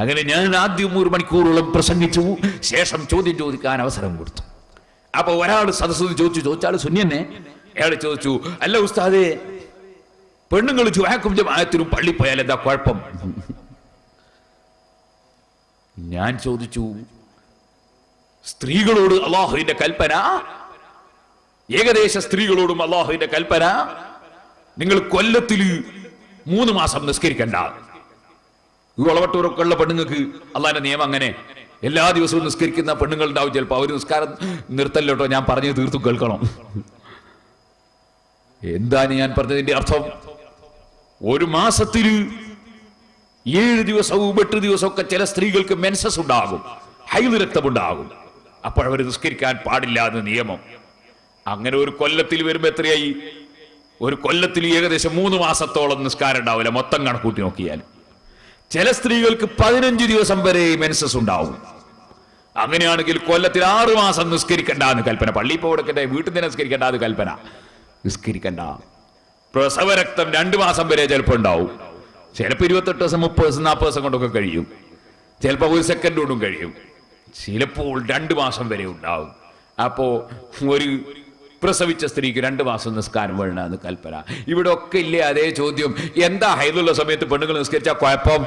അങ്ങനെ ഞാൻ ആദ്യം ഒരു മണിക്കൂറോളം പ്രസംഗിച്ചു. ശേഷം ചോദ്യം ചോദിക്കാൻ അവസരം കൊടുത്തു. അപ്പൊ ഒരാൾ സദസ്സിൽ ചോദിച്ചു ചോദിച്ചാൽ സുന്യനെ അയാൾ ചോദിച്ചു അല്ല ഉസ്താദേ പെണ്ണുങ്ങൾ ചുവാക്കും ജമായത്തിനും പള്ളി പോയാൽ എന്താ കുഴപ്പം? ഞാൻ ചോദിച്ചു സ്ത്രീകളോട് അള്ളാഹുവിന്റെ കൽപ്പന? ഏകദേശ സ്ത്രീകളോടും അള്ളാഹുവിന്റെ കൽപ്പന നിങ്ങൾ കൊല്ലത്തിൽ മൂന്ന് മാസം നിസ്കരിക്കണ്ട. ഈ വളവട്ടൂരൊക്കെ ഉള്ള പെണ്ണുങ്ങൾക്ക് അള്ളാന്റെ നിയമം അങ്ങനെ. എല്ലാ ദിവസവും നിസ്കരിക്കുന്ന പെണ്ണുങ്ങൾ ഉണ്ടാവും ചിലപ്പോൾ അവർ നിസ്കാരം നിർത്തല്ലോട്ടോ ഞാൻ പറഞ്ഞു തീർത്തു കേൾക്കണം. എന്താണ് ഞാൻ പറഞ്ഞതിന്റെ അർത്ഥം? ഒരു മാസത്തിൽ ഏഴ് ദിവസവും എട്ട് ദിവസമൊക്കെ ചില സ്ത്രീകൾക്ക് മെൻസസ് ഉണ്ടാകും. ഹൈദ് രക്തമുണ്ടാകും. അപ്പോഴവർ നിസ്കരിക്കാൻ പാടില്ല എന്ന് നിയമം. അങ്ങനെ ഒരു കൊല്ലത്തിൽ വരുമ്പോ എത്രയായി? ഒരു കൊല്ലത്തിൽ ഏകദേശം മൂന്ന് മാസത്തോളം നിസ്കാരം ഉണ്ടാവില്ല. മൊത്തം കണക്കൂട്ടി നോക്കിയാൽ. ചില സ്ത്രീകൾക്ക് പതിനഞ്ച് ദിവസം വരെ മെൻസസ് ഉണ്ടാവും. അങ്ങനെയാണെങ്കിൽ കൊല്ലത്തിൽ ആറു മാസം നിസ്കരിക്കണ്ട എന്ന് കൽപ്പന പള്ളിയിൽ പോടക്കട്ടെ വീട്ടിൽ നിന്ന് നിസ്കരിക്കണ്ട എന്ന് കൽപ്പന. നിസ്കരിക്കണ്ട. പ്രസവരക്തം രണ്ടു മാസം വരെ ചിലപ്പോൾ ഉണ്ടാവും. ചിലപ്പോൾ ഇരുപത്തെട്ട് ദിവസം മുപ്പത് ദിവസം നാൽപ്പത് ദിവസം കൊണ്ടൊക്കെ കഴിയും. ചിലപ്പോൾ ഒരു സെക്കൻഡ് കൊണ്ടും കഴിയും. ചിലപ്പോൾ രണ്ട് മാസം വരെ ഉണ്ടാവും. അപ്പോ ഒരു പ്രസവിച്ച സ്ത്രീക്ക് രണ്ട് മാസം നിസ്കാരം വേണമെന്ന് കൽപ്പന. ഇവിടെ ഒക്കെ ഇല്ലേ അതേ ചോദ്യം. എന്താ ഹൈലുള്ള സമയത്ത് പെണ്ണുങ്ങൾ നിസ്കരിച്ചാൽ കുഴപ്പം?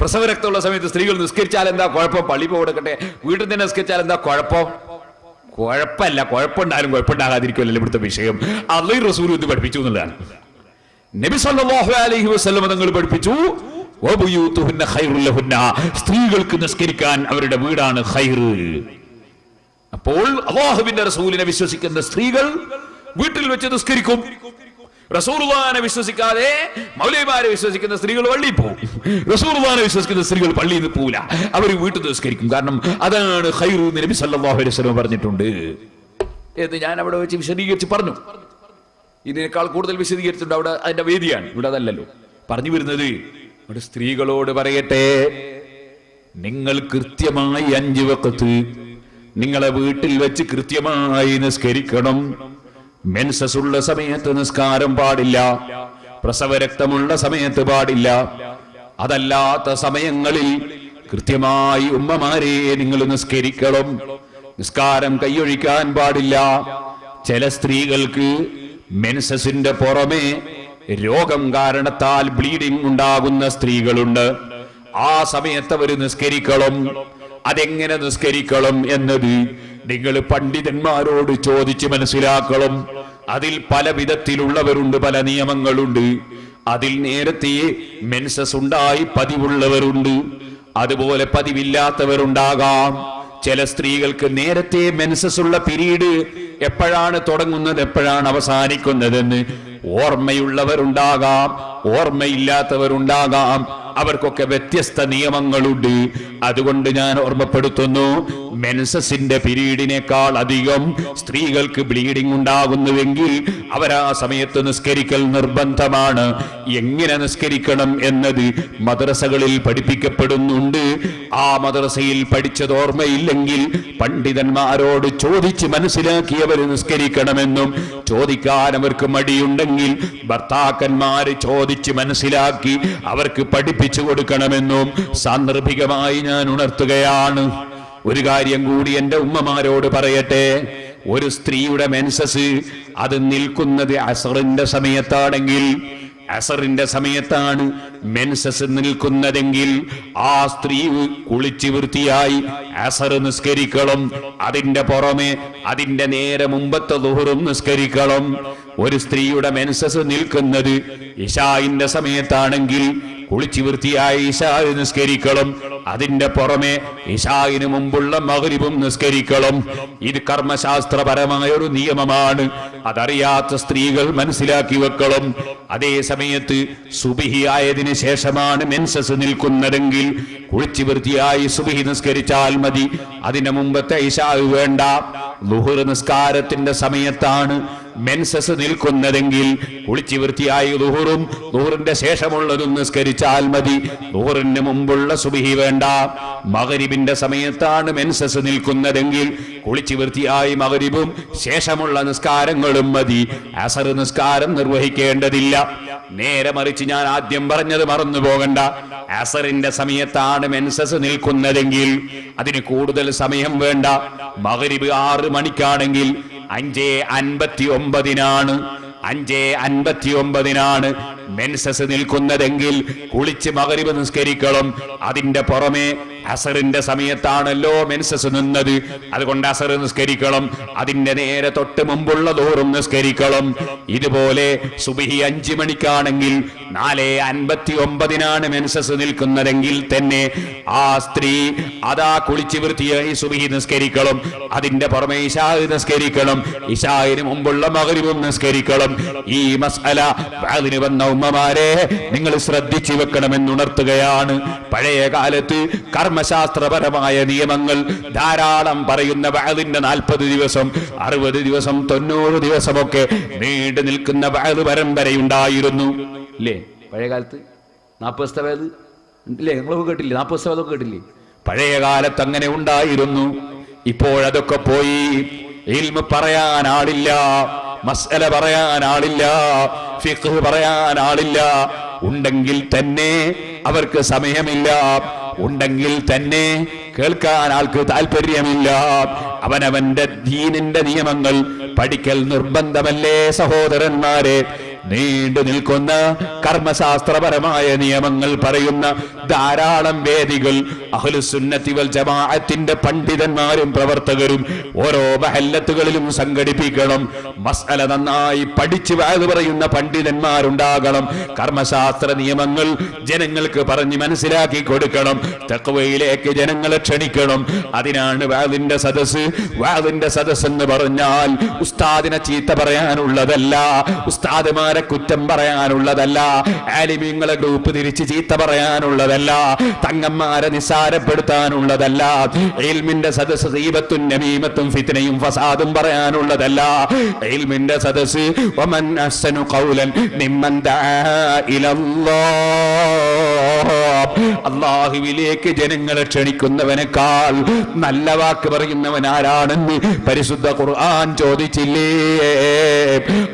പ്രസവ രക്തമുള്ള സമയത്ത് സ്ത്രീകൾ നിസ്കരിച്ചാൽ എന്താ കുഴപ്പം? പള്ളി പോടക്കട്ടെ വീട്ടിൽ തന്നെ നിസ്കരിച്ചാൽ എന്താ കുഴപ്പം? കുഴപ്പമല്ല കുഴപ്പമുണ്ടായാലും കുഴപ്പമുണ്ടാകാതിരിക്കുമല്ലോ ഇവിടുത്തെ വിഷയം. അള്ളി റസൂൽ ഇത് പഠിപ്പിച്ചു എന്നുള്ളതാണ്. നബി സല്ലല്ലാഹു അലൈഹി വസല്ലം തങ്ങൾ പഠിപ്പിച്ചു. സ്ത്രീകൾക്ക് നിസ്കരിക്കാൻ അവരുടെ വീടാണ് ഖൈറ്. അപ്പോൾ അള്ളാഹുവിന്റെ റസൂലിനെ വിശ്വസിക്കുന്ന സ്ത്രീകൾ വീട്ടിൽ വെച്ച് നിസ്കരിക്കും. റസൂർവാനെ വിശ്വസിക്കാതെ മൗലൈമാരെ വിശ്വസിക്കുന്ന സ്ത്രീകൾ പള്ളിയിൽ പോകും റസൂർവാനെ വിശ്വസിക്കുന്ന സ്ത്രീകൾ പള്ളിയിൽ നിന്ന് പോവില്ല. അവർ വീട്ടിൽ നിസ്കരിക്കും. കാരണം അതാണ് ഖൈറു നബി സല്ലല്ലാഹു അലൈഹി പറഞ്ഞിട്ടുണ്ട്. എന്ന് ഞാൻ അവിടെ വെച്ച് വിശദീകരിച്ച് പറഞ്ഞു. ഇതിനേക്കാൾ കൂടുതൽ വിശദീകരിച്ചിട്ടുണ്ട്. അവിടെ അതിന്റെ വേദിയാണ്. ഇവിടെ അതല്ലല്ലോ. പറഞ്ഞു വരുന്നത് ഇവിടെ സ്ത്രീകളോട് പറയട്ടെ. നിങ്ങൾ കൃത്യമായി അഞ്ചു വക്കത്ത് നിങ്ങളെ വീട്ടിൽ വെച്ച് കൃത്യമായി നിസ്കരിക്കണം. മെൻസസ് ഉള്ള സമയത്ത് നിസ്കാരം പാടില്ല. പ്രസവരക്തമുള്ള സമയത്ത് പാടില്ല. അതല്ലാത്ത സമയങ്ങളിൽ കൃത്യമായി ഉമ്മമാരെ നിങ്ങൾ നിസ്കരിക്കണം. നിസ്കാരം കൈയൊഴിക്കാൻ പാടില്ല. ചില സ്ത്രീകൾക്ക് മെൻസസിന്റെ പുറമെ രോഗം കാരണത്താൽ ബ്ലീഡിംഗ് ഉണ്ടാകുന്ന സ്ത്രീകളുണ്ട്. ആ സമയത്ത് അവർ നിസ്കരിക്കണം. അതെങ്ങനെ നിസ്കരിക്കണം എന്നത് നിങ്ങൾ പണ്ഡിതന്മാരോട് ചോദിച്ച് മനസ്സിലാക്കണം. അതിൽ പല വിധത്തിലുള്ളവരുണ്ട് പല നിയമങ്ങളുണ്ട്. അതിൽ നേരത്തെ മെൻസസ് ഉണ്ടായി പതിവുള്ളവരുണ്ട്. അതുപോലെ പതിവില്ലാത്തവരുണ്ടാകാം. ചില സ്ത്രീകൾക്ക് നേരത്തെ മെൻസസ് ഉള്ള പിരീഡ് എപ്പോഴാണ് തുടങ്ങുന്നത് എപ്പോഴാണ് അവസാനിക്കുന്നതെന്ന് ഓർമ്മയുള്ളവരുണ്ടാകാം. ഓർമ്മയില്ലാത്തവരുണ്ടാകാം. അവർക്കൊക്കെ വ്യത്യസ്ത നിയമങ്ങളുണ്ട്. അതുകൊണ്ട് ഞാൻ ഓർമ്മപ്പെടുത്തുന്നു മെൻസസിന്റെ പിരീഡിനേക്കാൾ അധികം സ്ത്രീകൾക്ക് ബ്ലീഡിംഗ് ഉണ്ടാകുന്നുവെങ്കിൽ അവരാ സമയത്ത് നിസ്കരിക്കൽ നിർബന്ധമാണ്. എങ്ങനെ നിസ്കരിക്കണം എന്നത് മദ്രസകളിൽ പഠിപ്പിക്കപ്പെടുന്നുണ്ട്. ആ മദ്രസയിൽ പഠിച്ചത് ഓർമ്മയില്ലെങ്കിൽ പണ്ഡിതന്മാരോട് ചോദിച്ച് മനസ്സിലാക്കിയവർ നിസ്കരിക്കണമെന്നും ചോദിക്കാൻ അവർക്ക് മടിയുണ്ടെങ്കിൽ ഭർത്താക്കന്മാര് ചോദിച്ച് മനസ്സിലാക്കി അവർക്ക് പഠിപ്പിച്ചു കൊടുക്കണമെന്നും സാന്ദർഭികമായി ഞാൻ ഉണർത്തുകയാണ് ഒരു കാര്യം കൂടി എന്റെ ഉമ്മമാരോട് പറയട്ടെ. ഒരു സ്ത്രീയുടെ മെൻസസ് അത് നിൽക്കുന്നത് അസറിന്റെ സമയത്താണെങ്കിൽ അസറിന്റെ സമയത്താണ് മെൻസസ് നിൽക്കുന്നതെങ്കിൽ ആ സ്ത്രീ കുളിച്ച് വൃത്തിയായി അസർ നിസ്കരിക്കണം. അതിന്റെ പുറമെ അതിന്റെ നേരെ മുമ്പത്തെ ദുഹറും നിസ്കരിക്കണം. ഒരു സ്ത്രീയുടെ മെൻസസ് നിൽക്കുന്നത് ഇഷായിന്റെ സമയത്താണെങ്കിൽ കുളിച്ച് വൃത്തിയായി ഇഷായി നിസ്കരിക്കണം. അതിന്റെ പുറമെ ഇഷായിന് മുമ്പുള്ള മകരിവും നിസ്കരിക്കണം ഇത് കർമ്മശാസ്ത്രപരമായ ഒരു നിയമമാണ്. അതറിയാത്ത സ്ത്രീകൾ മനസ്സിലാക്കി വെക്കണം അതേ സമയത്ത് സുബിഹി ആയതിനു ശേഷമാണ് മെൻസസ് നിൽക്കുന്നതെങ്കിൽ കുളിച്ചു വൃത്തിയായി സുബിഹി നിസ്കരിച്ചാൽ മതി. അതിനു മുമ്പത്തെ ഇഷാവ് വേണ്ട. ലുഹുർ നിസ്കാരത്തിന്റെ സമയത്താണ് മെൻസസ് നിൽക്കുന്നതെങ്കിൽ കുളിച്ച് വൃത്തിയായി ദുഹുറും ദുഹറിന്റെ ശേഷമുള്ളതും നിസ്കരിച്ചാൽ മതി. ദുഹറിന് മുമ്പുള്ള സുബിഹി വേണ്ട. മകരിബിന്റെ സമയത്താണ് മെൻസസ് നിൽക്കുന്നതെങ്കിൽ കുളിച്ച് വൃത്തിയായി മകരിബും ശേഷമുള്ള നിസ്കാരങ്ങളും മതി. അസർ നിസ്കാരം നിർവഹിക്കേണ്ടതില്ല. നേരെ മറിച്ച് ഞാൻ ആദ്യം പറഞ്ഞത് മറന്നു പോകണ്ട. അസറിന്റെ സമയത്താണ് മെൻസസ് നിൽക്കുന്നതെങ്കിൽ അതിന് കൂടുതൽ സമയം വേണ്ട. മകരിബ് ആറ് മണിക്കാണെങ്കിൽ അഞ്ചേ അൻപത്തി ഒമ്പതിനാണ് അഞ്ചേ അൻപത്തി ഒമ്പതിനാണ് മെൻസസ് നിൽക്കുന്നതെങ്കിൽ കുളിച്ച് മകരിവ് നിസ്കരിക്കണം. അതിന്റെ പുറമെ അസറിന്റെ സമയത്താണല്ലോ മെൻസസ് നിന്നത്. അതുകൊണ്ട് അസർ നിസ്കരിക്കണം. അതിന്റെ നേരെ തൊട്ട് മുമ്പുള്ള തോറും നിസ്കരിക്കണം. ഇതുപോലെ സുബിഹി അഞ്ചു മണിക്കാണെങ്കിൽ നാല് അൻപത്തി ഒമ്പതിനാണ് മെൻസസ് നിൽക്കുന്നതെങ്കിൽ തന്നെ ആ സ്ത്രീ അതാ കുളിച്ച് വൃത്തിയായി സുബിഹി നിസ്കരിക്കണം. അതിന്റെ പുറമെ ഇഷാഹ് നിസ്കരിക്കണം. ഇഷാഹിന് മുമ്പുള്ള മകരിവും നിസ്കരിക്കണം. ഈ മസ്അല അതിന് വന്ന ഉമ്മമാരെ നിങ്ങൾ ശ്രദ്ധിച്ചു വെക്കണമെന്നുണർത്തുകയാണ്. പഴയ കാലത്ത് കർമ്മശാസ്ത്രപരമായ നിയമങ്ങൾ ധാരാളം പറയുന്ന വയലിന്റെ നാൽപ്പത് ദിവസം അറുപത് ദിവസം തൊണ്ണൂറ് ദിവസമൊക്കെ നീണ്ടു നിൽക്കുന്ന വാത് പരമ്പരയുണ്ടായിരുന്നു. ഇല്ലേ? പഴയകാലത്ത് നാൽപ്പത് ദിവസത്തെ ഇല്ലേ? നിങ്ങളൊക്കെ കേട്ടില്ലേ? നാൽപ്പത് ദിവസത്തെ കേട്ടില്ലേ? പഴയ കാലത്ത് അങ്ങനെ ഉണ്ടായിരുന്നു. ഇപ്പോഴതൊക്കെ പോയി. ഇൽമ പറയാൻ ആളില്ല. മസ്അല പറയാൻ ആളില്ല. ഫിഖ് പറയാൻ ആളില്ല. ഉണ്ടെങ്കിൽ തന്നെ അവർക്ക് സമയമില്ല. ഉണ്ടെങ്കിൽ തന്നെ കേൾക്കാൻ ആൾക്ക് താല്പര്യമില്ല അവനവന്റെ ദീനിന്റെ നിയമങ്ങൾ പഠിക്കൽ നിർബന്ധമല്ലേ സഹോദരന്മാരെ? നീണ്ടു നിൽക്കുന്ന കർമ്മശാസ്ത്രപരമായ നിയമങ്ങൾ പറയുന്ന ധാരാളം വേദികൾ അഹ്ലുസുന്നത്തി വൽ ജമാഅത്തിന്റെ പണ്ഡിതന്മാരും പ്രവർത്തകരും ഓരോ മഹല്ലത്തുകളിലും സംഘടിപ്പിക്കണം. മസല നന്നായി പഠിച്ചു വാത് പറയുന്ന പണ്ഡിതന്മാരുണ്ടാകണം. കർമ്മശാസ്ത്ര നിയമങ്ങൾ ജനങ്ങൾക്ക് പറഞ്ഞ് മനസ്സിലാക്കി കൊടുക്കണം. തക്കവയിലേക്ക് ജനങ്ങളെ ക്ഷണിക്കണം. അതിനാണ് വാതിന്റെ സദസ് വാതിന്റെ സദസ് എന്ന് പറഞ്ഞാൽ ഉസ്താദിനെ ചീത്ത പറയാനുള്ളതല്ല. ഉസ്താദുമാരെ കുറ്റം പറയാനുള്ളതല്ല. ആലിമീങ്ങളെ ഗ്രൂപ്പ് തിരിച്ച് ചീത്ത പറയാനുള്ളതല്ല. തങ്ങന്മാരെ നിസ്സാരപ്പെടുത്താനുള്ളതല്ല. ഇൽമിന്റെ സദസ് ദീപത്തും നമീമത്തും ഫിത്നയും ഫസാദും പറയാനുള്ളതല്ല. ഇൽമിന്റെ സദസ് ദആ ഇലല്ലാഹ്. അള്ളാഹുവിലേക്ക് ജനങ്ങളെ ക്ഷണിക്കുന്നവനേക്കാൾ നല്ല വാക്ക് പറയുന്നവൻ ആരാണെന്ന് പരിശുദ്ധ ഖുർആൻ ചോദിച്ചില്ലേ?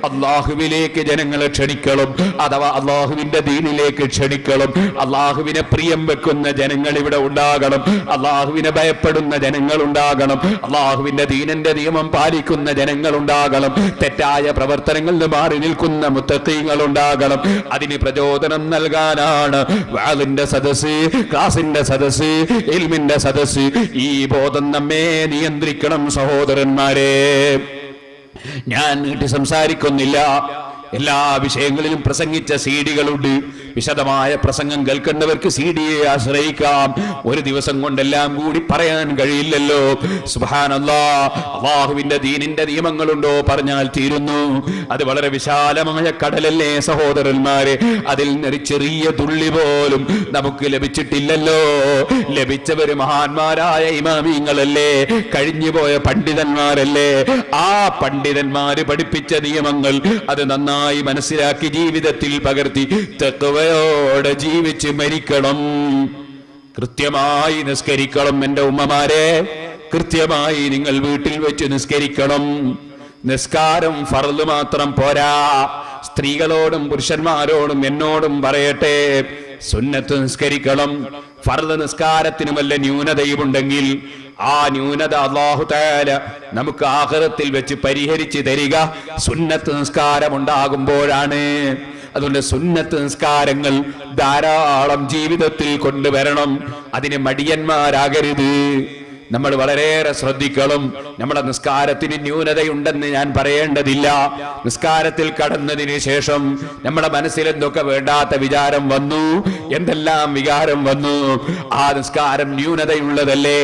അള്ളാഹുവിലേക്ക് ജനങ്ങളെ ക്ഷണിക്കണം അഥവാ അള്ളാഹുവിന്റെ ദീനിലേക്ക് ക്ഷണിക്കണം അള്ളാഹുവിനെ പ്രിയം വെക്കുന്ന ജനങ്ങൾ ഇവിടെ ഉണ്ടാകണം. അള്ളാഹുവിനെ ഭയപ്പെടുന്ന ജനങ്ങൾ ഉണ്ടാകണം. അള്ളാഹുവിന്റെ ദീനന്റെ നിയമം പാലിക്കുന്ന ജനങ്ങൾ ഉണ്ടാകണം. തെറ്റായ പ്രവർത്തനങ്ങളിൽ മാറി നിൽക്കുന്ന മുത്തീങ്ങൾ ഉണ്ടാകണം. അതിന് പ്രചോദനം നൽകാനാണ്. വാളിന്റെ സദസ് ക്ലാസിന്റെ സദസ് ഇൽമിന്റെ സദസ് ഈ ബോധം നമ്മെ നിയന്ത്രിക്കണം സഹോദരന്മാരെ. ഞാൻ നീട്ടി സംസാരിക്കുന്നില്ല. എല്ലാ വിഷയങ്ങളിലും പ്രസംഗിച്ച സീഡികളുണ്ട്. വിശദമായ പ്രസംഗം കേൾക്കുന്നവർക്ക് സീഡിയെ ആശ്രയിക്കാം. ഒരു ദിവസം കൊണ്ടെല്ലാം കൂടി പറയാൻ കഴിയില്ലല്ലോ. അള്ളാഹുവിന്റെ ദീനിന്റെ നിയമങ്ങളുണ്ടോ പറഞ്ഞാൽ തീരുന്നു. അത് വളരെ വിശാലമായ കടലല്ലേ സഹോദരന്മാരെ. അതിൽ നിന്ന് ചെറിയ തുള്ളി പോലും നമുക്ക് ലഭിച്ചിട്ടില്ലല്ലോ. ലഭിച്ചവര് മഹാന്മാരായ ഇമാമിങ്ങളല്ലേ. കഴിഞ്ഞുപോയ പണ്ഡിതന്മാരല്ലേ. ആ പണ്ഡിതന്മാര് പഠിപ്പിച്ച നിയമങ്ങൾ അത് നന്നായി മനസ്സിലാക്കി ജീവിതത്തിൽ പകർത്തി തെക്കുവയോടെ ജീവിച്ച് മരിക്കണം. കൃത്യമായി നിസ്കരിക്കണം എന്റെ ഉമ്മമാരെ. കൃത്യമായി നിങ്ങൾ വീട്ടിൽ വെച്ച് നിസ്കരിക്കണം. നിസ്കാരം ഫറൽ മാത്രം പോരാ. സ്ത്രീകളോടും പുരുഷന്മാരോടും എന്നോടും പറയട്ടെ. സുന്നത്ത് നിസ്കരിക്കണം. ഫർദ് നിസ്കാരത്തിനുമല്ല ന്യൂനതയുമുണ്ടെങ്കിൽ ആ ന്യൂനത അള്ളാഹു താല നമുക്ക് ആഹൃതത്തിൽ വെച്ച് പരിഹരിച്ച് തരിക. സുന്നത്ത് നിസ്കാരം ഉണ്ടാകുമ്പോഴാണ് അതുകൊണ്ട് സുന്നത്ത് നിസ്കാരങ്ങൾ ധാരാളം ജീവിതത്തിൽ കൊണ്ടുവരണം. അതിന് മടിയന്മാരാകരുത്. നമ്മൾ വളരെയേറെ ശ്രദ്ധിക്കണം. നമ്മുടെ നിസ്കാരത്തിന് ന്യൂനതയുണ്ടെന്ന് ഞാൻ പറയേണ്ടതില്ല. നിസ്കാരത്തിൽ കടന്നതിന് ശേഷം നമ്മുടെ മനസ്സിൽ എന്തൊക്കെ വേണ്ടാത്ത വിചാരം വന്നു? എന്തെല്ലാം വികാരം വന്നു? ആ നിസ്കാരം ന്യൂനതയുള്ളതല്ലേ?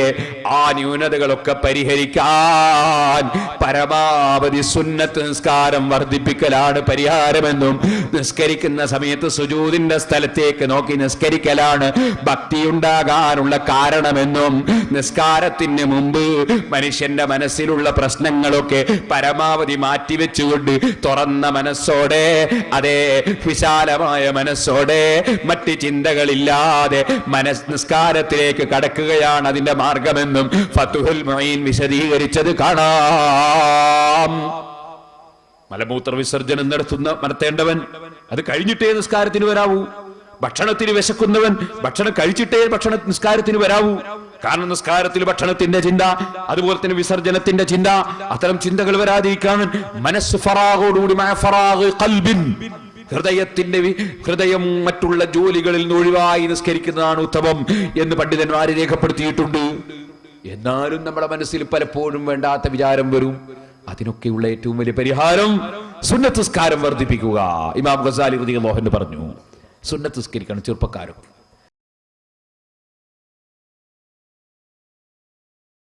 ആ ന്യൂനതകളൊക്കെ പരിഹരിക്കാൻ പരമാവധി സുന്നത്ത് നിസ്കാരം വർദ്ധിപ്പിക്കലാണ് പരിഹാരമെന്നും നിസ്കരിക്കുന്ന സമയത്ത് സുജൂതിന്റെ സ്ഥലത്തേക്ക് നോക്കി നിസ്കരിക്കലാണ് ഭക്തി ഉണ്ടാകാനുള്ള കാരണമെന്നും നിസ്കാരത്തിൽ നിസ്കാരത്തിന് മുമ്പ് മനുഷ്യന്റെ മനസ്സിലുള്ള പ്രശ്നങ്ങളൊക്കെ പരമാവധി മാറ്റിവെച്ചുകൊണ്ട് തുറന്ന മനസ്സോടെ അതെ വിശാലമായ മനസ്സോടെ മറ്റ് ചിന്തകളില്ലാതെ മനസ് നിസ്കാരത്തിലേക്ക് കടക്കുകയാണ് അതിന്റെ മാർഗമെന്നും ഫത്തുഹുൽ മൊയ്ൻ വിശദീകരിച്ചത് കാണാം. മലമൂത്ര വിസർജനം നടത്തുന്ന നടത്തേണ്ടവൻ അത് കഴിഞ്ഞിട്ടേ നിസ്കാരത്തിന് വരാവൂ. ഭക്ഷണത്തിന് വിശക്കുന്നവൻ ഭക്ഷണം കഴിച്ചിട്ടേ ഭക്ഷണ നിസ്കാരത്തിന് വരാവൂ. കാരണം നിസ്കാരത്തിൽ ഭക്ഷണത്തിന്റെ ചിന്ത അതുപോലെ തന്നെ വിസർജനത്തിന്റെ ചിന്ത അത്തരം ചിന്തകൾ വരാതിരിക്കാൻ മനസ്സ് ഫറാഗോടുകൂടി ഹൃദയത്തിന്റെ ഹൃദയം മറ്റുള്ള ജോലികളിൽ നിന്ന് ഒഴിവായി നിസ്കരിക്കുന്നതാണ് ഉത്തമം എന്ന് പണ്ഡിതന്മാരെ രേഖപ്പെടുത്തിയിട്ടുണ്ട്. എന്നാലും നമ്മുടെ മനസ്സിൽ പലപ്പോഴും വേണ്ടാത്ത വിചാരം വരും. അതിനൊക്കെയുള്ള ഏറ്റവും വലിയ പരിഹാരം സുന്നത്തുസ്കാരം വർദ്ധിപ്പിക്കുക. ഇമാം ഗസാലി ഹൃദയ മോഹൻ പറഞ്ഞു. സുന്നത്തുസ്കരിക്കണം ചെറുപ്പക്കാരും